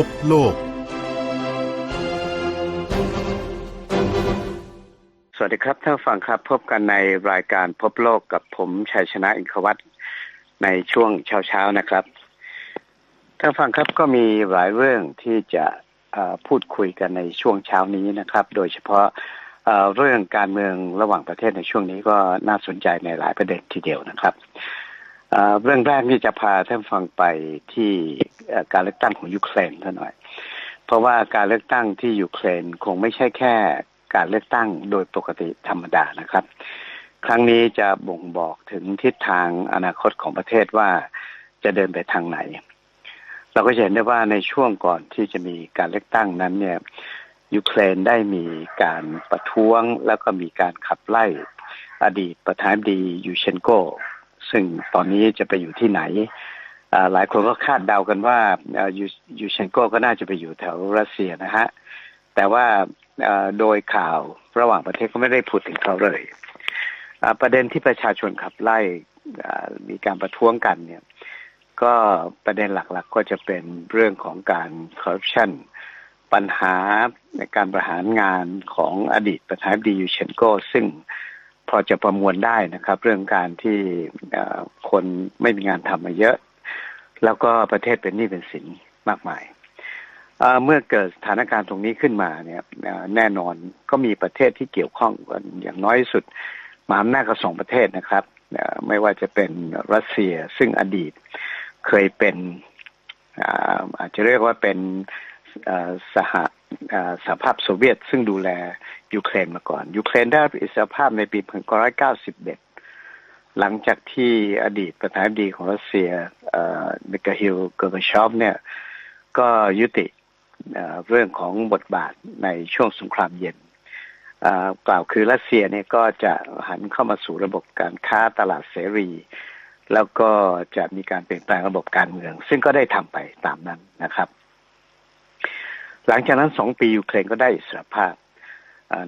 พบโลก สวัสดีครับท่านฟังครับพบกันในรายการพบโลกกับผมชัยชนะอินทวัตในช่วงเช้าๆนะครับท่านฟังครับก็มีหลายเรื่องที่จะพูดคุยกันในช่วงเช้านี้นะครับ โดยเฉพาะเรื่องการเมืองระหว่างประเทศในช่วงนี้ก็น่าสนใจในหลายประเด็นทีเดียวนะครับ เรื่องแรกที่จะพาท่านฟังไปที่การเลือกตั้งของยูเครนเท่าหน่อย เพราะว่าการเลือกตั้งที่ยูเครนคงไม่ใช่แค่การเลือกตั้งโดยปกติธรรมดานะครับ ครั้งนี้จะบ่งบอกถึงทิศทางอนาคตของประเทศว่าจะเดินไปทางไหน เราก็จะเห็นได้ว่าในช่วงก่อนที่จะมีการเลือกตั้งนั้นเนี่ยยูเครนได้มีการประท้วงแล้วก็มีการขับไล่อดีตประธานาธิบดียูเชนโก ซึ่งตอนนี้จะไปอยู่ที่ไหน หลายคนก็คาดเดากันว่ายูเชนโกก็น่าจะไปอยู่แถวรัสเซียนะฮะ แต่ว่าโดยข่าวระหว่างประเทศก็ไม่ได้พูดถึงเขาเลยประเด็นที่ประชาชนขับไล่มีการประท้วงกันเนี่ย ก็ประเด็นหลักๆก็จะเป็นเรื่องของการคอร์รัปชันปัญหาในการบริหารงานของอดีตประธานาธิบดียูเชนโกซึ่ง พอจะประมวลได้นะครับ เรื่องการที่คนไม่มีงานทำมาเยอะ แล้วก็ประเทศเป็นหนี้เป็นสินมากมายเมื่อเกิดสถานการณ์ตรงนี้ขึ้นมาเนี่ยแน่นอนก็มีประเทศที่เกี่ยวข้องกันอย่างน้อยสุดมหาอำนาจก็สองประเทศนะครับไม่ว่าจะเป็นรัสเซียซึ่งอดีตเคยเป็นอาจจะเรียกว่าเป็นสหสหภาพโซเวียตซึ่งดูแล ยูเครนมาก่อน ยูเครนได้อิสรภาพในปี 1991 หลังจากที่อดีตประธานาธิบดีของรัสเซียเอ่อมิคาฮิลเกอร์บชอฟเนี่ย ก็ยุติเเรื่องของบทบาทในช่วงสงครามเย็นกล่าวคือรัสเซียเนี่ยก็จะหันเข้ามาสู่ระบบการค้าตลาดเสรี แล้วก็จะมีการเปลี่ยนแปลงระบบการเมือง ซึ่งก็ได้ทำไปตามนั้นนะครับ หลังจากนั้นสองปียูเครนก็ได้อิสรภาพ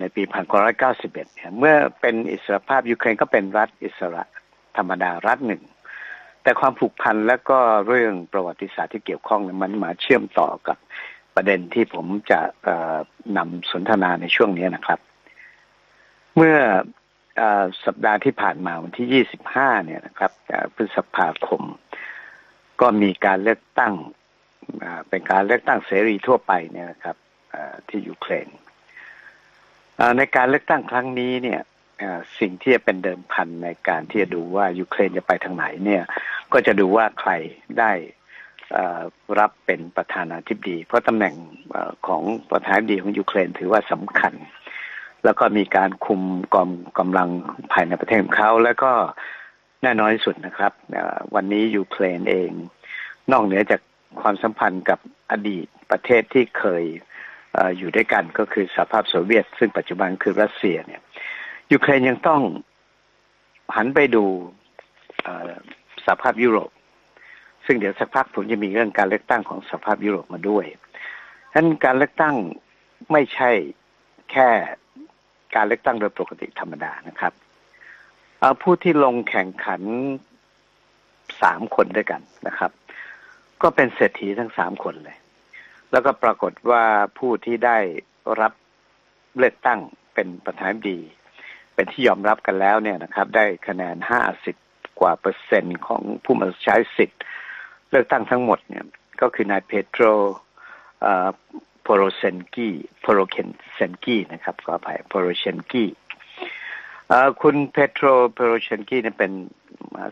ในปี 1991 เนี่ยเมื่อเป็นอิสรภาพยูเครนก็เป็นรัฐอิสระธรรมดารัฐหนึ่ง แต่ความผูกพันและก็เรื่องประวัติศาสตร์ที่เกี่ยวข้องมันมาเชื่อมต่อกับประเด็นที่ผมจะนำสนทนาในช่วงนี้นะครับ เมื่ออสัปดาห์ที่ผ่านมาวันที่ 25 เนี่ยนะครับเอ่อพฤษภาคม ก็มีการเลือกตั้งเป็นการเลือกตั้งเสรีทั่วไปเนี่ยนะครับที่ยูเครนเในการเลือกตั้งครั้งนี้เนี่ยสิ่งที่จะเป็นเดิมพันในการที่จะดูว่ายูเครนจะไปทางไหนเนี่ย ก็จะดูว่าใครได้อ่อรับเป็นประธานาธิบดี เพราะตำแหน่งอของประธานาธิบดีของยูเครนถือว่าสำคัญ แล้วก็มีการคุมกองกำลังภายในประเทศของเขา แล้วก็แน่นอนที่สุดนะครับ วันนี้ยูเครนเอง นอกเหนือจากความสัมพันธ์กับอดีตประเทศที่เคยเอยู่ด้วยกันก็คือสหภาพโซเวียต ซึ่งปัจจุบันคือรัสเซียเนี่ยยูเครนยังต้องหันไปดูสหภาพยุโรป ซึ่งเดี๋ยวสักพักผมจะมีเรื่องการเลือกตั้งของสหภาพยุโรปมาด้วยฉะนั้นการเลือกตั้งไม่ใช่แค่การเลือกตั้งโดยปกติธรรมดานะครับเอ่อผู้ที่ลงแข่งขันสามคนด้วยกันนะครับ ก็เป็นเศรษฐีทั้งสามคนเลย แล้วก็ปรากฏว่าผู้ที่ได้รับเลือกตั้งเป็นประธานดี เป็นที่ยอมรับกันแล้วเนี่ยนะครับ ได้คะแนนห้าสิบกว่าเปอร์เซ็นต์ของผู้มาใช้สิทธิ์ เลือกตั้งทั้งหมดเนี่ย ก็คือนายเพโตรโปโรเซนกี้โปโรเคนเซนกี้นะครับขออภัยโปโรเชนกี้คุณเพโตรโปโรเชนกี้เนี่ยเป็น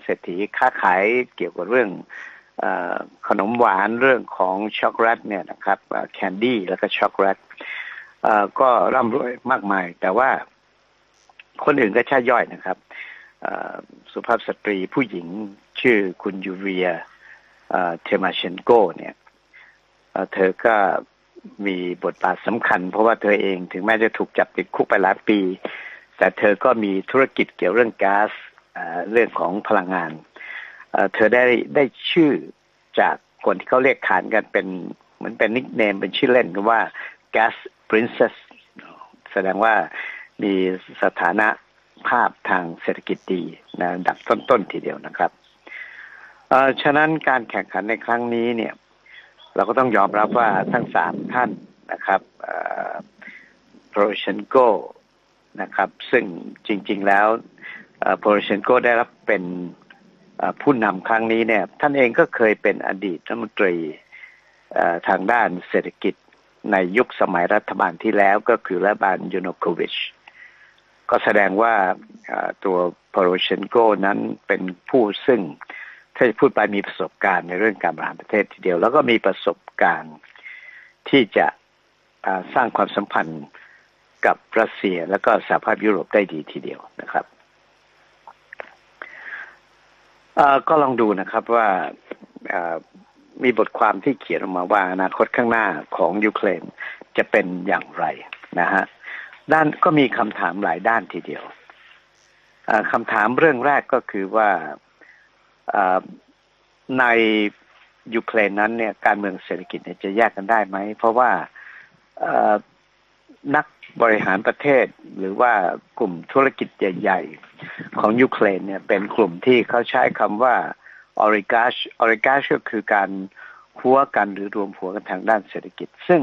เศรษฐีค้าขายเกี่ยวกับเรื่อง ขนมหวานเรื่องของช็อกโกแลตเนี่ยนะครับแคนดี้แล้วก็ช็อกโกแลตก็ร่ำรวยมากมาย แต่ว่าคนอื่นก็ช่ย่อยนะครับสุภาพสตรีผู้หญิงชื่อคุณยูเรียเทมาเชนโกเนี่ยเธอก็มีบทบาทสำคัญ เพราะว่าเธอเองถึงแม้จะถูกจับติดคุกไปหลายปี แต่เธอก็มีธุรกิจเกี่ยวเรื่องก๊าซเรื่องของพลังงาน เธอได้ได้ชื่อจากคนที่เขาเรียกขานกันเป็นเหมือนเป็นนิกเนมเป็นชื่อเล่นกันว่า Gas Princess แสดงว่ามีสถานะภาพทางเศรษฐกิจดีนะดับต้นๆทีเดียวนะครับเอ่อฉะนั้นการแข่งขันในครั้งนี้เนี่ย เราก็ต้องยอมรับว่าทั้งสามท่านนะครับโปรเชนโกนะครับ ซึ่งจริง ๆ แล้วโปรเชนโกได้รับเป็น ผู้นำครั้งนี้เนี่ย ท่านเองก็เคยเป็นอดีตรัฐมนตรีทางด้านเศรษฐกิจในยุคสมัยรัฐบาลที่แล้วก็คือรัฐบาลยูโนโควิชก็แสดงว่าตัวโปโรเชนโกนั้นเป็นผู้ซึ่งถ้าจะพูดไปมีประสบการณ์ในเรื่องการบริหารประเทศทีเดียว แล้วก็มีประสบการณ์ที่จะสร้างความสัมพันธ์กับรัสเซีย แล้วก็สหภาพยุโรปได้ดีทีเดียวนะครับ ก็ลองดูนะครับว่ามีบทความที่เขียนออกมาว่าอนาคตข้างหน้าของยูเครนจะเป็นอย่างไรนะฮะด้านก็มีคำถามหลายด้านทีเดียวคำถามเรื่องแรกก็คือว่าในยูเครนนั้นเนี่ยการเมืองเศรษฐกิจจะแยกกันได้ไหม เพราะว่านัก บริหารประเทศหรือว่ากลุ่มธุรกิจใหญ่ ๆ ของยูเครนเนี่ยเป็นกลุ่มที่เขาใช้คำว่าออริกาชออริกาชก็คือการหัวกันหรือรวมหัวกันทางด้านเศรษฐกิจ ซึ่ง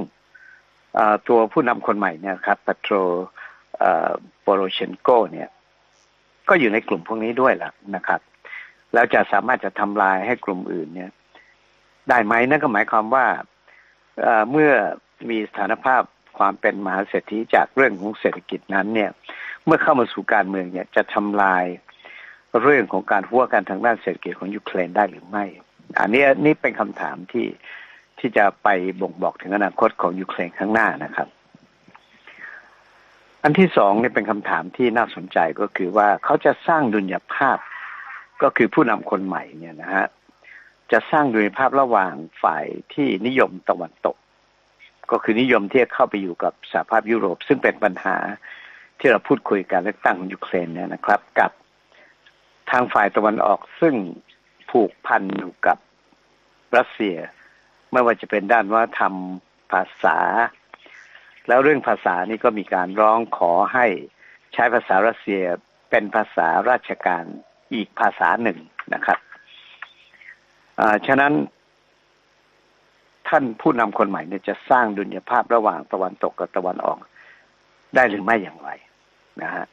ตัวผู้นำคนใหม่เนี่ยครับปัโตรโปโรเชนโกเนี่ย ก็อยู่ในกลุ่มพวกนี้ด้วยล่ะนะครับ แล้วจะสามารถจะทำลายให้กลุ่มอื่นเนี่ย ได้ไหมนั่นก็หมายความว่าเมื่อมีสถานภาพ ความเป็นมหาเศรษฐีจากเรื่องของเศรษฐกิจนั้นเนี่ยเมื่อเข้ามาสู่การเมืองเนี่ยจะทำลายเรื่องของการหัวกันทางด้านเศรษฐกิจของยูเครนได้หรือไม่ อันนี้นี่เป็นคำถามที่ที่จะไปบ่งบอกถึงอนาคตของยูเครนข้างหน้านะครับ อันที่สองเนี่ยเป็นคำถามที่น่าสนใจก็คือว่าเขาจะสร้างดุลยภาพก็คือผู้นำคนใหม่เนี่ยนะฮะจะสร้างดุลยภาพระหว่างฝ่ายที่นิยมตะวันตก ก็คือนิยมที่จะเข้าไปอยู่กับสหภาพยุโรป ซึ่งเป็นปัญหาที่เราพูดคุยการเลือกตั้งอยูเครนเนี่ยนะครับ กับทางฝ่ายตะวันออกซึ่งผูกพันอยู่กับรัสเซีย ไม่ว่าจะเป็นด้านว่าทำภาษา แล้วเรื่องภาษานี่ก็มีการร้องขอให้ใช้ภาษารัสเซียเป็นภาษาราชการอีกภาษาหนึ่งนะครับฉะนั้น ท่านผู้นำคนใหม่เนี่ยจะสร้างดุลยภาพระหว่างตะวันตกกับตะวันออก ได้หรือไม่อย่างไรนะฮะ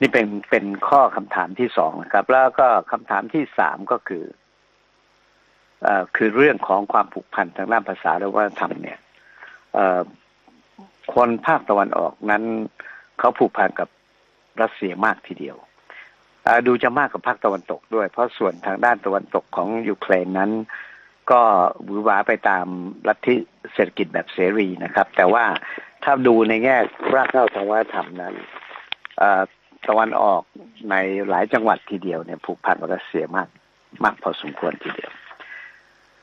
นี่เป็นเป็นข้อคำถามที่สองนะครับ แล้วก็คำถามที่สามก็คืออ่คือเรื่องของความผูกพันทางด้านภาษาและวัฒนธรรมเนี่ยคนภาคตะวันออกนั้นเขาผูกพันกับรัสเซียมากทีเดียวดูจะมากกว่าภาคตะวันตกด้วย เพราะส่วนทางด้านตะวันตกของยูเครนนั้น ก็บือวาไปตามลัทธิเศรษฐกิจแบบเสรีนะครับ แต่ว่าถ้าดูในแง่รากเหง้าทางวัฒนธรรมนั้นตะวันออกในหลายจังหวัดทีเดียวเนี่ยผูกพันกับรัสเซียมากมากพอสมควรทีเดียว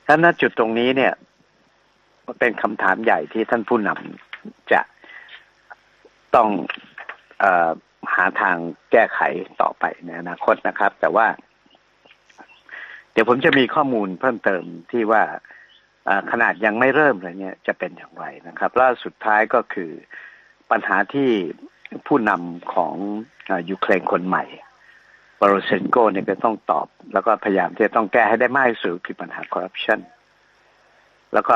ถ้านณจุดตรงนี้เนี่ยเป็นคำถามใหญ่ที่ท่านผู้นำจะต้องอหาทางแก้ไขต่อไปในอนาคตนะครับ แต่ว่า เดี๋ยวผมจะมีข้อมูลเพิ่มเติมที่ว่าขนาดยังไม่เริ่มเลยเนี่ยจะเป็นอย่างไรนะครับแล้วสุดท้ายก็คือปัญหาที่ผู้นำของยูเครนคนใหม่บรเซนโกเนี่ยก็ต้องตอบ แล้วก็พยายามที่จะต้องแก้ให้ได้มากที่สุดคือปัญหาคอร์รัปชันแล้วก็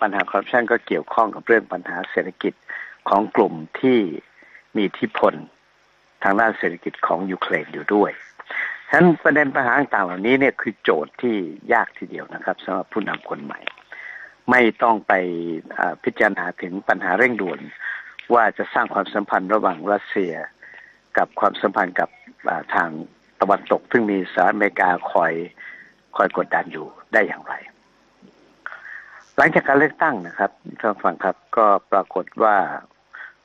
ปัญหาคอร์รัปชันก็เกี่ยวข้องกับเรื่องปัญหาเศรษฐกิจของกลุ่มที่มีอิทธิพลทางด้านเศรษฐกิจของยูเครนอยู่ด้วย ฉะนั้นประเด็นปัญหาต่างเหล่านี้เนี่ยคือโจทย์ที่ยากทีเดียวนะครับสำหรับผู้นำคนใหม่ ไม่ต้องไปพิจารณาถึงปัญหาเร่งด่วน ว่าจะสร้างความสัมพันธ์ระหว่างรัสเซีย กับความสัมพันธ์กับทางตะวันตก ซึ่งมีสหรัฐอเมริกาคอยคอยกดดันอยู่ได้อย่างไร หลังจากการเลือกตั้งนะครับท่านฟังครับก็ปรากฏว่า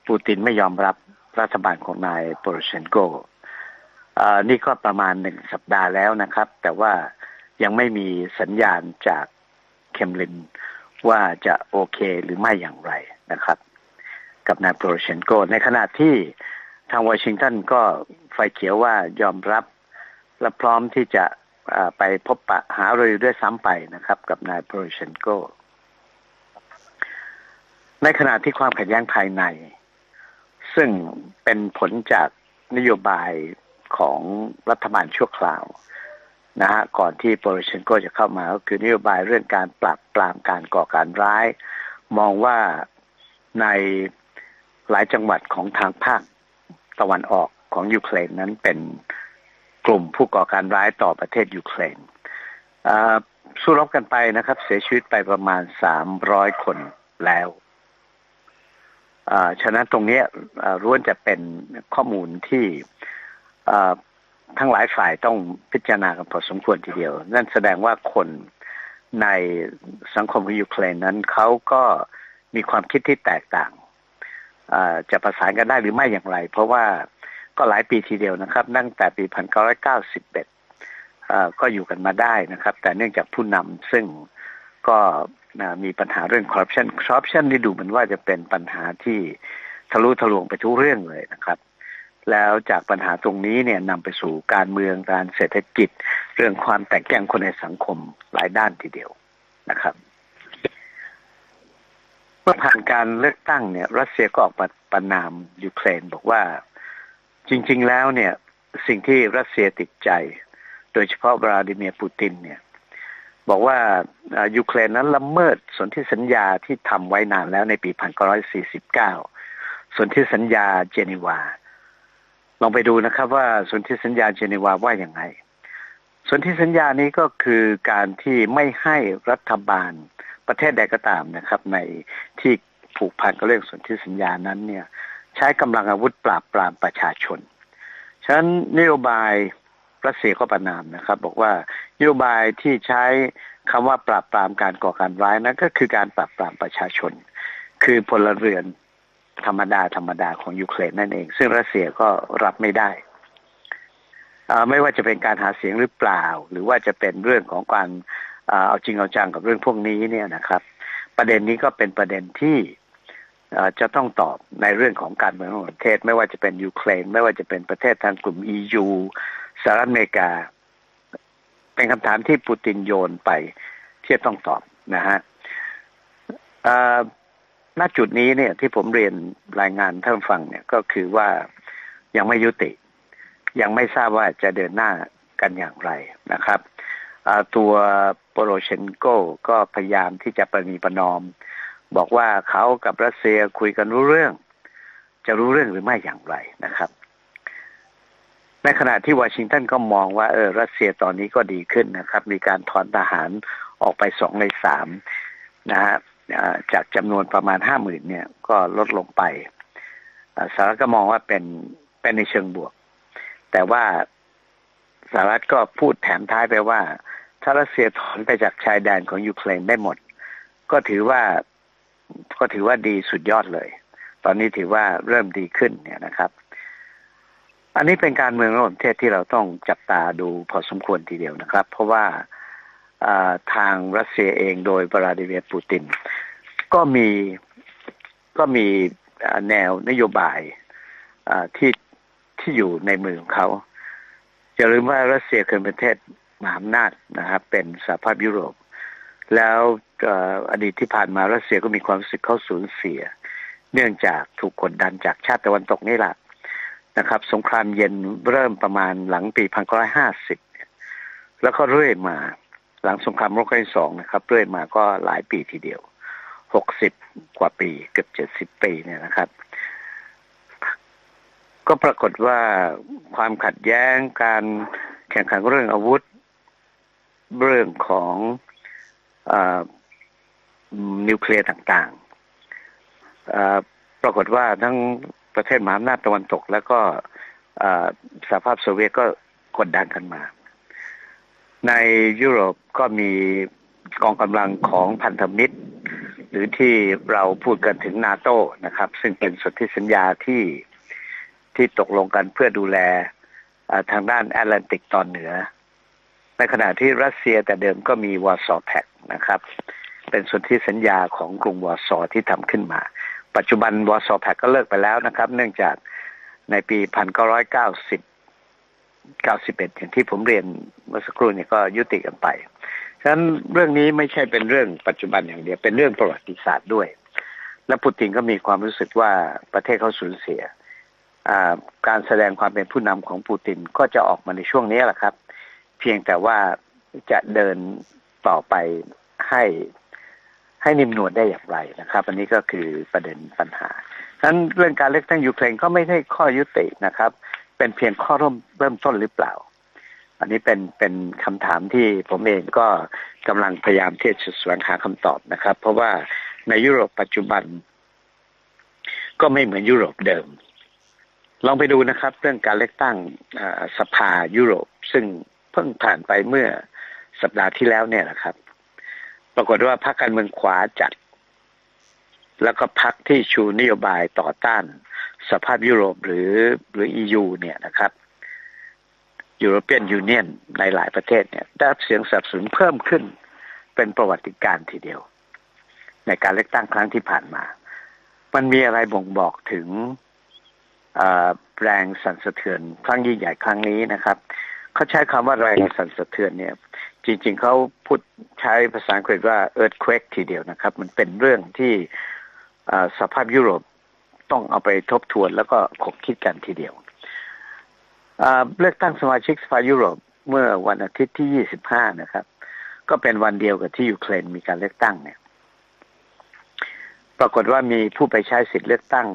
ปูตินไม่ยอมรับรัฐบาลของนายโปรเชนโก นี่ก็ประมาณหนึ่งสัปดาห์แล้วนะครับ แต่ว่ายังไม่มีสัญญาณจากเคมลินว่าจะโอเคหรือไม่อย่างไรนะครับ กับนายโปรเชนโก ในขณะที่ทางวอชิงตันก็ไฟเขียวว่ายอมรับและพร้อมที่จะไปพบปะหารือด้วยซ้ำไปนะครับ กับนายโปรเชนโก ในขณะที่ความขัดแย้งภายใน ซึ่งเป็นผลจากนโยบาย ของรัฐบาลชั่วคราวนะฮะก่อนที่โปรเชนโกจะเข้ามาก็คือนโยบายเรื่องการปราบปรามการก่อการร้าย มองว่าในหลายจังหวัดของทางภาคตะวันออกของยูเครนนั้นเป็นกลุ่มผู้ก่อการร้ายต่อประเทศยูเครนอ่าสู้รบกันไปนะครับ เสียชีวิตไปประมาณสามร้อยคนแล้วอ่าฉะนั้นตรงเนี้ยร่วนจะเป็นข้อมูลที่ ทั้งหลายฝ่ายต้องพิจารณากันพอสมควรทีเดียว นั่นแสดงว่าคนในสังคมของยูเครนนั้นเขาก็มีความคิดที่แตกต่างจะประสานกันได้หรือไม่อย่างไร เพราะว่าก็หลายปีทีเดียวนะครับ ตั้งแต่ปี 1991อ่าก็อยู่กันมาได้นะครับ แต่เนื่องจากผู้นำซึ่งก็มีปัญหาเรื่องคอร์รัปชันคอร์รัปชันนี่ดูเหมือนว่าจะเป็นปัญหาที่ทะลุทะลวงไปทุกเรื่องเลยนะครับ แล้วจากปัญหาตรงนี้เนี่ยนำไปสู่การเมืองการเศรษฐกิจ เรื่องความแตกแยกคนในสังคมหลายด้านทีเดียวนะครับ เมื่อผ่านการเลือกตั้งเนี่ย รัสเซียก็ออกมาประนามยูเครนบอกว่าจริง ๆ แล้วเนี่ย สิ่งที่รัสเซียติดใจ โดยเฉพาะวลาดิเมียร์ปูตินเนี่ย บอกว่าอ่ายูเครนนั้นละเมิดสนธิสัญญาที่ทำไว้นานแล้วในปี 1949สนธิสัญญาเจนีวา ลองไปดูนะครับว่าสนธิสัญญาเจนีวาว่าอย่างไงสนธิสัญญานี้ก็คือการที่ไม่ให้รัฐบาลประเทศใดก็ตามนะครับ ในที่ผูกพันกับเรื่องสนธิสัญญานั้นเนี่ยใช้กำลังอาวุธปราบปรามประชาชน ฉะนั้นนโยบายรัสเซียก็ประนามนะครับ บอกว่านโยบายที่ใช้คำว่าปราบปรามการก่อการร้ายนั้นก็คือการปราบปรามประชาชน คือพลเรือน ธรรมดาธรรมดาของยูเครนนั่นเอง ซึ่งรัสเซียก็รับไม่ได้ ไม่ว่าจะเป็นการหาเสียงหรือเปล่า หรือว่าจะเป็นเรื่องของการเอาจริงเอาจังกับเรื่องพวกนี้เนี่ยนะครับ ประเด็นนี้ก็เป็นประเด็นที่จะต้องตอบในเรื่องของการเมืองของประเทศ ไม่ว่าจะเป็นยูเครนไม่ว่าจะเป็นประเทศทางกลุ่ม EU สหรัฐอเมริกา เป็นคำถามที่ปูตินโยนไปที่จะต้องตอบนะฮะ ณจุดนี้เนี่ยที่ผมเรียนรายงานท่านฟังเนี่ยก็คือว่ายังไม่ยุติ ยังไม่ทราบว่าจะเดินหน้ากันอย่างไรนะครับตัวโปโรเชนโกก็พยายามที่จะประนีประนอม บอกว่าเขากับรัสเซียคุยกันรู้เรื่อง จะรู้เรื่องหรือไม่อย่างไรนะครับ ในขณะที่วอชิงตันก็มองว่าเออรัสเซียตอนนี้ก็ดีขึ้นนะครับ มีการถอนทหารออกไปสองในสามนะฮะ จากจำนวนประมาณห้าหมื่นเนี่ยก็ลดลงไปอ่สหรัฐก็มองว่าเป็นเป็นในเชิงบวก แต่ว่าสหรัฐก็พูดแถมท้ายไปว่า ถ้ารัสเซียถอนไปจากชายแดนของยูเครนได้หมด ก็ถือว่าก็ถือว่าดีสุดยอดเลย ตอนนี้ถือว่าเริ่มดีขึ้นเนี่ยนะครับ อันนี้เป็นการเมืองระหว่างประเทศที่เราต้องจับตาดูพอสมควรทีเดียวนะครับ เพราะว่า ทางรัสเซียเองโดยวลาดิเมียร์ปูติน ก็มีก็มีแนวนโยบายที่ที่อยู่ในมือของเขาอย่าลืมว่ารัสเซียเคยเป็นประเทศมหาอำนาจนะครับเป็นสหภาพยุโรป แล้วอดีตที่ผ่านมารัสเซียก็มีความรู้สึกเขาสูญเสีย เนื่องจากถูกกดดันจากชาติตะวันตกนี่แหละนะครับ สงครามเย็นเริ่มประมาณหลังปี 1950 แล้วก็เรื่อยมา หลังสงครามโลกครั้งที่สองนะครับเรื่อยมาก็หลายปีทีเดียว60กว่าปี เกือบ70ปีเนี่ยนะครับ ก็ปรากฏว่าความขัดแย้งการแข่งขันเรื่องอาวุธ เรื่องของอนิวเคลียร์ต่างๆอ่าปรากฏว่าทั้งประเทศมหาอำนาจตะวันตก แล้วก็สหภาพโซเวียตก็กดดันกันมา ในยุโรปก็มีกองกำลังของพันธมิตร หรือที่เราพูดกันถึงนาโตนะครับ ซึ่งเป็นสนธิสัญญาที่ที่ตกลงกันเพื่อดูแลทางด้านแอตแลนติกตอนเหนือ ในขณะที่รัสเซียแต่เดิมก็มีวอร์ซอแพกนะครับ เป็นสนธิสัญญาของกรุงวอร์ซอที่ทำขึ้นมา ปัจจุบันวอร์ซอแพกก็เลิกไปแล้วนะครับ เนื่องจากในปี 1990 91 อย่างที่ผมเรียนเมื่อสักครู่เนี่ยก็ยุติกันไป ฉะนั้นเรื่องนี้ไม่ใช่เป็นเรื่องปัจจุบันอย่างเดียว เป็นเรื่องประวัติศาสตร์ด้วย และปูตินก็มีความรู้สึกว่าประเทศเขาสูญเสีย การแสดงความเป็นผู้นำของปูตินก็จะออกมาในช่วงนี้แหละครับ เพียงแต่ว่าจะเดินต่อไปให้ให้นิ่มนวลได้อย่างไรนะครับ อันนี้ก็คือประเด็นปัญหาฉะนั้นเรื่องการเลือกตั้งยูเครนก็ไม่ใช่ข้อยุตินะครับ เป็นเพียงข้อเริ่มเริ่มต้นหรือเปล่า อันนี้เป็นเป็นคำถามที่ผมเองก็กำลังพยายามที่จะแสวงหาคำตอบนะครับ เพราะว่าในยุโรปปัจจุบัน ก็ไม่เหมือนยุโรปเดิม ลองไปดูนะครับ เรื่องการเลือกตั้งสภายุโรป ซึ่งเพิ่งผ่านไปเมื่อสัปดาห์ที่แล้วเนี่ยนะครับ ปรากฏว่าพรรคการเมืองขวาจัด แล้วก็พรรคที่ชูนโยบายต่อต้าน สภาพยุโรปหรือหรือ EU เนี่ยนะครับยูโรเปียนยูเนียนในหลายประเทศเนี่ยได้รับเสียงสนับสนุนเพิ่มขึ้น เป็นประวัติการทีเดียว ในการเลือกตั้งครั้งที่ผ่านมา มันมีอะไรบ่งบอกถึงแรงสั่นสะเทือนครั้งยิ่งใหญ่ครั้งนี้นะครับเขาใช้คำว่าแรงสั่นสะเทือนเนี่ย จริง ๆเขาพูดใช้ภาษาอังกฤษว่า earthquake ทีเดียวนะครับ มันเป็นเรื่องที่สภาพยุโรป ต้องเอาไปทบทวนแล้วก็คบคิดกันทีเดียวเลือกตั้งสมาชิกสภายุโรปเมื่อวันอาทิตย์ที่ 25 นะครับ ก็เป็นวันเดียวกับที่ยูเครนมีการเลือกตั้งเนี่ย ปรากฏว่ามีผู้ไปใช้สิทธิเลือกตั้ง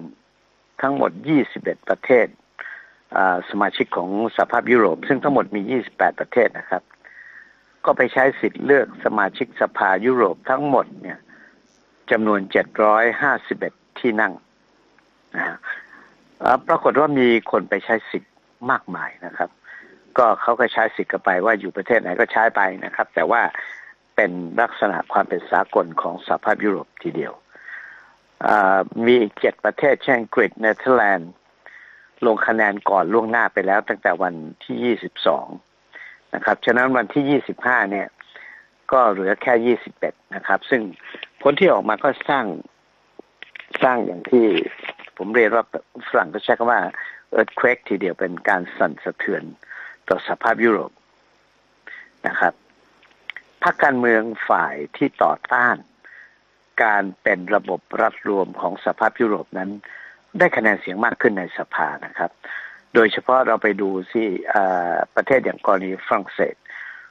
ทั้งหมด 21 ประเทศสมาชิกของสภาพยุโรป ซึ่งทั้งหมดมี 28 ประเทศนะครับ ก็ไปใช้สิทธิ์เลือกสมาชิกสภายุโรปทั้งหมดเนี่ยจำนวน 751 ที่นั่ง นะปรากฏว่ามีคนไปใช้สิทธิ์มากมายนะครับ ก็เขาก็ใช้สิทธิ์กันไปว่าอยู่ประเทศไหนก็ใช้ไปนะครับ แต่ว่าเป็นลักษณะความเป็นสากลของสหภาพยุโรปทีเดียวมีอีกเจ็ดประเทศเช่นอังกฤษเนเธอร์แลนด์ลงคะแนนก่อนล่วงหน้าไปแล้วตั้งแต่วันที่ยี่สิบสองนะครับ ฉะนั้นวันที่ยี่สิบห้าเนี่ย ก็เหลือแค่ยี่สิบเอ็ดนะครับ ซึ่งผลที่ออกมาก็สร้างสร้างอย่างที่ ผมเรียนว่าฝรั่งก็ใช้คำว่าเอิร์ธเควกทีเดียวเป็นการสั่นสะเทือนต่อสภาพยุโรปนะครับพรรคการเมืองฝ่ายที่ต่อต้าน การเป็นระบบรัฐรวมของสภาพยุโรปนั้น ได้คะแนนเสียงมากขึ้นในสภานะครับ โดยเฉพาะเราไปดูที่ประเทศอย่างกรณีฝรั่งเศส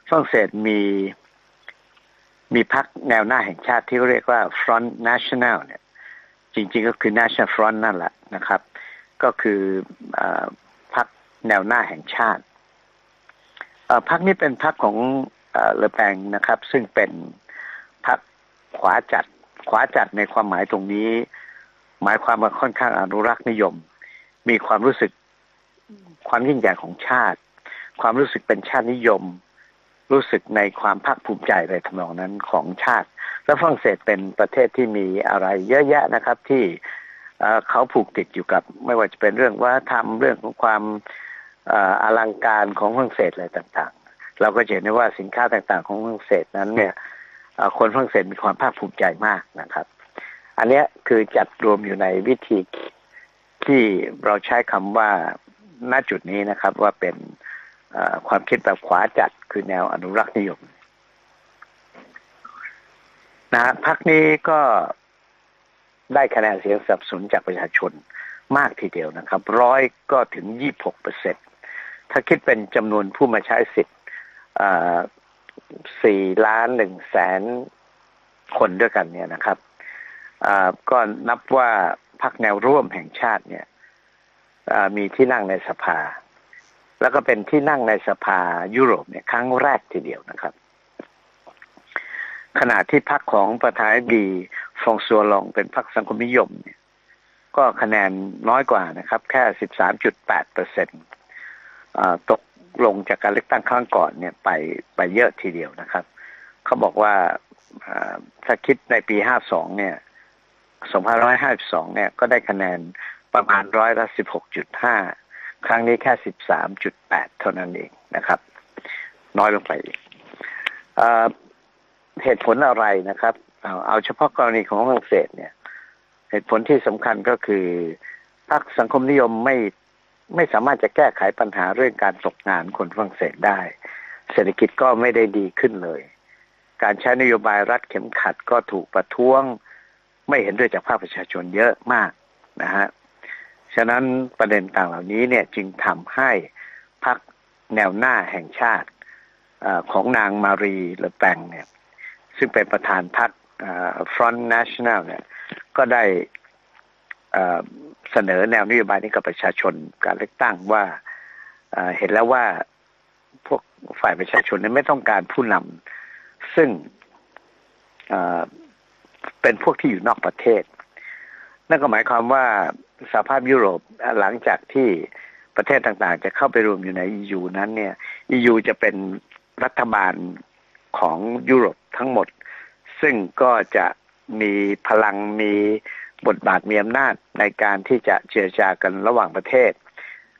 ฝรั่งเศสมีมีพรรคแนวหน้าแห่งชาติที่เรียกว่า Front National เนี่ย จริงๆก็คือ National Front นั่นแหละนะครับ ก็คือพรรคแนวหน้าแห่งชาติพรรคนี้เป็นพรรคของเลอแปงนะครับ ซึ่งเป็นพรรคขวาจัด ขวาจัดในความหมายตรงนี้ หมายความว่าค่อนข้างอนุรักษ์นิยม มีความรู้สึกความยิ่งใหญ่ของชาติ ความรู้สึกเป็นชาตินิยม รู้สึกในความภาคภูมิใจในทำนองนั้นของชาติ และฝรั่งเศสเป็นประเทศที่มีอะไรเยอะแยะนะครับที่เขาผูกติดอยู่กับ ไม่ว่าจะเป็นเรื่องว่าทำเรื่องของความอลังการของฝรั่งเศสอะไรต่างๆ เราก็เห็นได้ว่าสินค้าต่างๆ ของฝรั่งเศสนั้นเนี่ยคนฝรั่งเศสมีความภาคภูมิใจมากนะครับ อันนี้คือจัดรวมอยู่ในวิธีที่เราใช้คำว่าณจุดนี้นะครับว่าเป็นความคิดแบบขวาจัดคือแนวอนุรักษ์นิยม นะพักนี้ก็ได้คะแนนเสียงสนับสนุนจากประชาชนมากทีเดียวนะครับ ร้อยก็ถึงยี่บหกเปอร์เซ็นถ้าคิดเป็นจำนวนผู้มาใช้สิทธิ์สี่ล้านหนึ่งแสนคนด้วยกันเนี่ยนะครับก็นับว่าพักแนวร่วมแห่งชาติเนี่ยมีที่นั่งในสภา แล้วก็เป็นที่นั่งในสภายุโรปเนี่ยครั้งแรกทีเดียวนะครับ ขณะที่พรรคของประธานดีฟองซัวลองเป็นพรรคสังคมนิยมเนี่ยก็คะแนนน้อยกว่านะครับ แค่สิบสามจุดแปดเปอร์เซ็นต์ตกลงจากการเลือกตั้งครั้งก่อนเนี่ยไปไปเยอะทีเดียวนะครับ เขาบอกว่าถ้าคิดในปีห้าสองเนี่ยสองพันร้อยห้าสิบสองเนี่ยก็ได้คะแนนประมาณร้อยละสิบหกจุดห้าครั้งนี้แค่สิบสามจุดแปดเท่านั้นเองนะครับ น้อยลงไปอีก เหตุผลอะไรนะครับ เอาเอาเฉพาะกรณีของฝรั่งเศสเนี่ย เหตุผลที่สำคัญก็คือพรรคสังคมนิยมไม่ไม่สามารถจะแก้ไขปัญหาเรื่องการตกงานคนฝรั่งเศสได้ เศรษฐกิจก็ไม่ได้ดีขึ้นเลย การใช้นโยบายรัฐเข็มขัดก็ถูกประท้วง ไม่เห็นด้วยจากภาคประชาชนเยอะมากนะฮะฉะนั้นประเด็นต่างเหล่านี้เนี่ยจึงทำให้พรรคแนวหน้าแห่งชาติอของนางมารีเลอแปงเนี่ย ซึ่งเป็นประธานพรรคฟรอนต์นชั่นแนลเนี่ยก็ได้เสนอแนวนโยบายนี้กับประชาชนการเลือกตั้งว่าเห็นแล้วว่าพวกฝ่ายประชาชนไม่ต้องการผู้นำซึ่งเป็นพวกที่อยู่นอกประเทศ นั่นก็หมายความว่าสหภาพยุโรปหลังจากที่ประเทศต่างๆ จะเข้าไปรวมอยู่ใน EU นั้นเนี่ย EU จะเป็นรัฐบาลของยุโรป ทั้งหมด ซึ่งก็จะมีพลังมีบทบาทมีอำนาจในการที่จะเจรจากันระหว่างประเทศ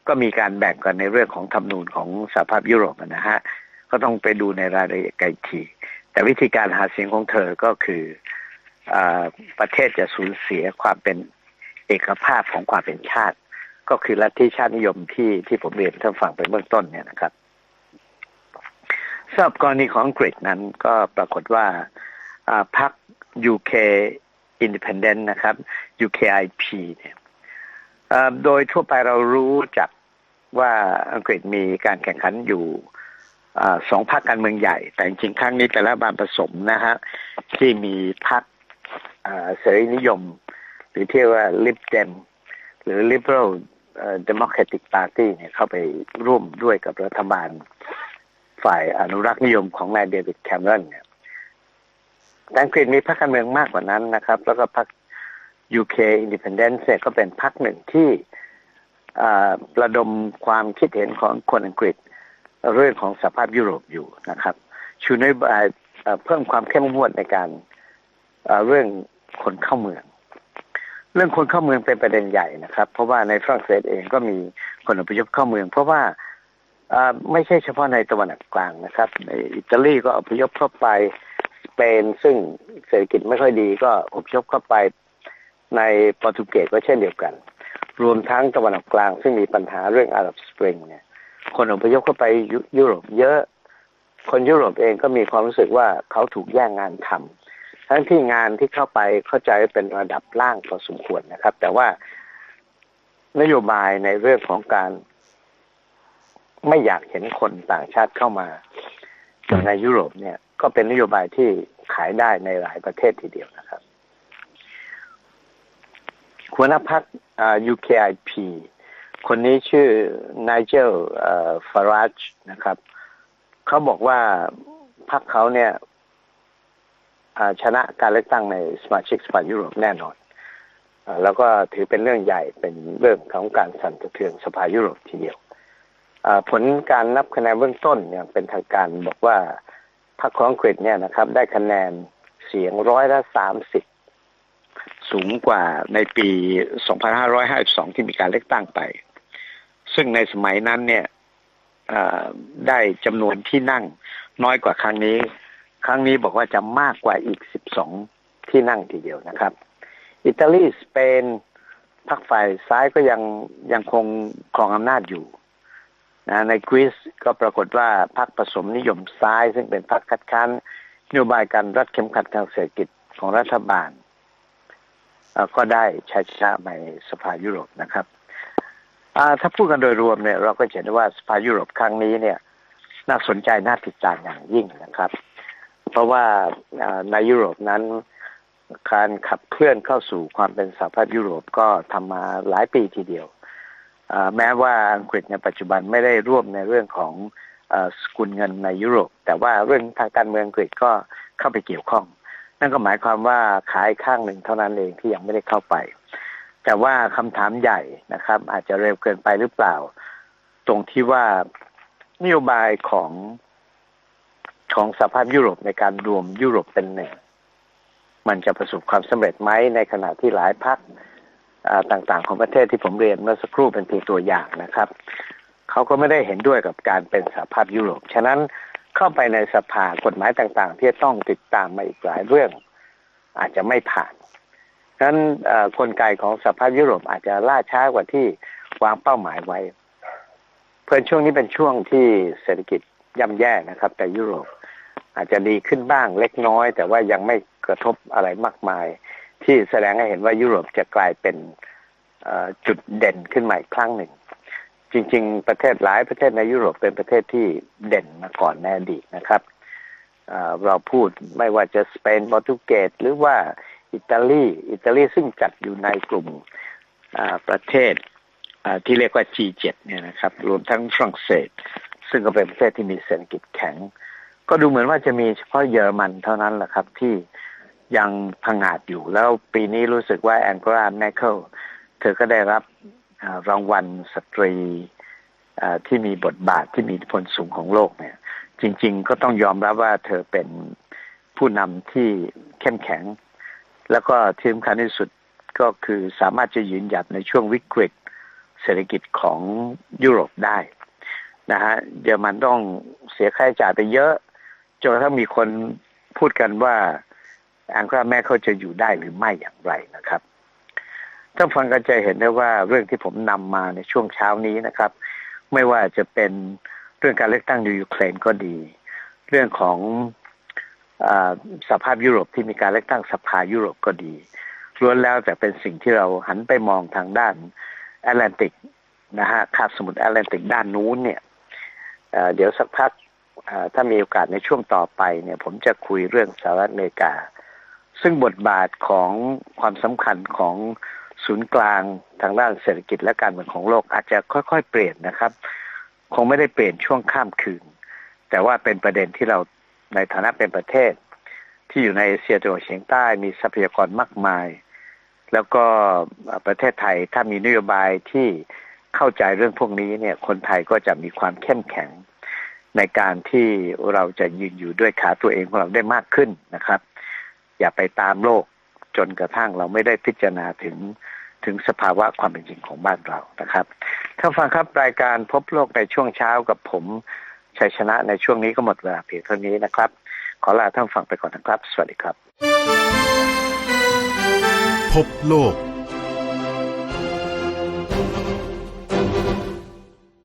ก็มีการแบ่งกันในเรื่องของธรรมนูญของสหภาพยุโรปนะฮะก็ต้องไปดูในรายละเอียดไกลที แต่วิธีการหาเสียงของเธอก็คืออประเทศจะสูญเสียความเป็นเอกภาพของความเป็นชาติ ก็คือลัทธิชาตินิยมที่ที่ผมเรียนท่านฟังไปเบื้องต้นเนี่ยนะครับ สำหรับกรณีของอังกฤษนั้นก็ปรากฏว่าพรรค UK Independent นะครับ UKIP เนี่ยโดยทั่วไปเรารู้จักว่าอังกฤษมีการแข่งขันอยู่สองพรรคการเมืองใหญ่ แต่จริงครั้งนี้แต่ละบานผสมนะฮะที่มีพรรคเสรีนิยม หรือที่ว่า Lib Dem หรือ Liberal Democratic Party เนี่ยเข้าไปร่วมด้วยกับรัฐบาล ฝ่ายอนุรักษ์นิยมของนายเดวิดแคมเรนเนี่ยอังกฤษมีพรรคการเมืองมากกว่านั้นนะครับ แล้วก็พรรค UK Independence เนี่ยก็เป็นพรรคหนึ่งที่ระดมความคิดเห็นของคนอังกฤษ เรื่องของสภาพยุโรปอยู่นะครับชูนโยบายเพิ่มความเข้มงวดในการเรื่องคนเข้าเมือง เรื่องคนเข้าเมืองเป็นประเด็นใหญ่นะครับ เพราะว่าในฝรั่งเศสเองก็มีคนอพยพเข้าเมือง เพราะว่า ไม่ใช่เฉพาะในตะวันออกกลางนะครับในอิตาลีก็อพยพเข้าไปสเปนซึ่งเศรษฐกิจไม่ค่อยดีก็อพยพเข้าไปในโปรตุเกสก็เช่นเดียวกัน รวมทั้งตะวันออกกลาง ซึ่งมีปัญหาเรื่องอาหรับสปริงเนี่ยคนอพยพเข้าไปยุโรปเยอะ คนยุโรปเองก็มีความรู้สึกว่าเขาถูกแย่งงานทำทั้งที่งานที่เข้าไปเข้าใจเป็นระดับล่างพอสมควรนะครับ แต่ว่านโยบายในเรื่องของการ ไม่อยากเห็นคนต่างชาติเข้ามาในยุโรปเนี่ยก็เป็นนโยบายที่ขายได้ในหลายประเทศทีเดียวนะครับหัวหน้าพัก UKIP คนนี้ชื่อนายเจลฟาราจนะครับเขาบอกว่าพักเขาเนี่ยชนะการเลือกตั้งในสมาชิกสภายุโรปแน่นอนแล้วก็ถือเป็นเรื่องใหญ่เป็นเรื่องของการสั่นสะเทือนสภายุโรปทีเดียว ผลการนับคะแนนเบื้องต้นอย่างเป็นทางการบอกว่าพรรคของอังกฤษเนี่ยนะครับ ได้คะแนนเสียงร้อยละสามสิบสูงกว่าในปี 2552 ที่มีการเลือกตั้งไป ซึ่งในสมัยนั้นเนี่ยได้จำนวนที่นั่งน้อยกว่าครั้งนี้ ครั้งนี้บอกว่าจะมากกว่าอีก 12 ที่นั่งทีเดียวนะครับ อิตาลี สเปนพรรคฝ่ายซ้ายก็ยังยังคงครองอำนาจอยู่ นะในกรีซก็ปรากฏว่าพรรคผสมนิยมซ้าย ซึ่งเป็นพรรคคัดค้านนโยบายการรัดเข็มขัดทางเศรษฐกิจของรัฐบาล ก็ได้ชัยชนะในสภายุโรปนะครับถ้าพูดกันโดยรวมเนี่ยเราก็เห็นว่าสภายุโรปครั้งนี้เนี่ยน่าสนใจน่าติดตามอย่างยิ่งนะครับ เพราะว่าในยุโรปนั้นการขับเคลื่อนเข้าสู่ความเป็นสหภาพยุโรปก็ทำมาหลายปีทีเดียว แม้ว่าอังกฤษในปัจจุบันไม่ได้ร่วมในเรื่องของสกุลเงินในยุโรป แต่ว่าเรื่องทางการเมืองอังกฤษก็เข้าไปเกี่ยวข้อง นั่นก็หมายความว่าขายข้างหนึ่งเท่านั้นเองที่ยังไม่ได้เข้าไป แต่ว่าคำถามใหญ่นะครับ อาจจะเร็วเกินไปหรือเปล่า ตรงที่ว่านโยบายของของสหภาพยุโรปในการรวมยุโรปเป็นหนึ่งมันจะประสบความสำเร็จไหมในขณะที่หลายพรรค ต่างๆ ของประเทศที่ผมเรียนเมื่อสักครู่เป็นเพียงตัวอย่างนะครับเขาก็ไม่ได้เห็นด้วยกับการเป็นสหภาพยุโรป ฉะนั้นเข้าไปในสภากฎหมายต่างๆ ที่ต้องติดตามมาอีกหลายเรื่อง อาจจะไม่ผ่านฉะนั้นกลไกของสหภาพยุโรปอาจจะล่าช้ากว่าที่วางเป้าหมายไว้ เพื่อนช่วงนี้เป็นช่วงที่เศรษฐกิจย่ำแย่นะครับ แต่ยุโรปอาจจะดีขึ้นบ้างเล็กน้อย แต่ว่ายังไม่กระทบอะไรมากมาย ที่แสดงให้เห็นว่ายุโรปจะกลายเป็นจุดเด่นขึ้นใหม่ครั้งหนึ่ง จริง ๆ ประเทศหลายประเทศในยุโรปเป็นประเทศที่เด่นมาก่อนในอดีตนะครับเราพูดไม่ว่าจะสเปนโปรตุเกสหรือว่าอิตาลีอิตาลีซึ่งจัดอยู่ในกลุ่มประเทศที่เรียกว่า G7 เนี่ยนะครับ รวมทั้งฝรั่งเศส ซึ่งก็เป็นประเทศที่มีเศรษฐกิจแข็ง ก็ดูเหมือนว่าจะมีเฉพาะเยอรมันเท่านั้นแหละครับที่ ยังพังอาจอยู่ แล้วปีนี้รู้สึกว่าแองกราแมคเคิลเธอก็ได้รับรางวัลสตรีที่มีบทบาทที่มีอิทธิพลสูงของโลกเนี่ย จริง ๆ ก็ต้องยอมรับว่าเธอเป็นผู้นำที่เข้มแข็ง แล้วก็ที่สำคัญที่สุดก็คือสามารถจะยืนหยัดในช่วงวิกฤตเศรษฐกิจของยุโรปได้นะฮะเยอรมันต้องเสียค่าใช้จ่ายไปเยอะจนกระทั่งมีคนพูดกันว่า อังกฤษแม่เขาจะอยู่ได้หรือไม่อย่างไรนะครับท่านฟังก็จะเห็นได้ว่าเรื่องที่ผมนำมาในช่วงเช้านี้นะครับ ไม่ว่าจะเป็นเรื่องการเลือกตั้งในยูเครนก็ดี เรื่องของอสภาพยุโรปที่มีการเลือกตั้งสภายุโรปก็ดีล้วนแล้วแต่เป็นสิ่งที่เราหันไปมองทางด้านแอตแลนติกนะฮะคาบสมุทรแอตแลนติกด้านนู้นเนี่ยเเดี๋ยวสักพักถ้ามีโอกาสในช่วงต่อไปเนี่ย ผมจะคุยเรื่องสหรัฐอเมริกา ซึ่งบทบาทของความสำคัญของศูนย์กลางทางด้านเศรษฐกิจและการเมืองของโลกอาจจะค่อยๆ เปลี่ยนนะครับ คงไม่ได้เปลี่ยนช่วงข้ามคืน แต่ว่าเป็นประเด็นที่เราในฐานะเป็นประเทศ ที่อยู่ในเอเชียตะวันออกเฉียงใต้มีทรัพยากรมากมาย แล้วก็ประเทศไทยถ้ามีนโยบายที่เข้าใจเรื่องพวกนี้เนี่ยคนไทยก็จะมีความเข้มแข็ง ในการที่เราจะยืนอยู่ด้วยขาตัวเองของเราได้มากขึ้นนะครับ อย่าไปตามโลกจนกระทั่งเราไม่ได้พิจารณาถึงถึงสภาวะความเป็นจริงของบ้านเรานะครับท่านฟังครับรายการพบโลกในช่วงเช้ากับผมชัยชนะในช่วงนี้ก็หมดเวลาเพียงเท่านี้นะครับ ขอลาท่านฟังไปก่อนนะครับ สวัสดีครับ พบโลก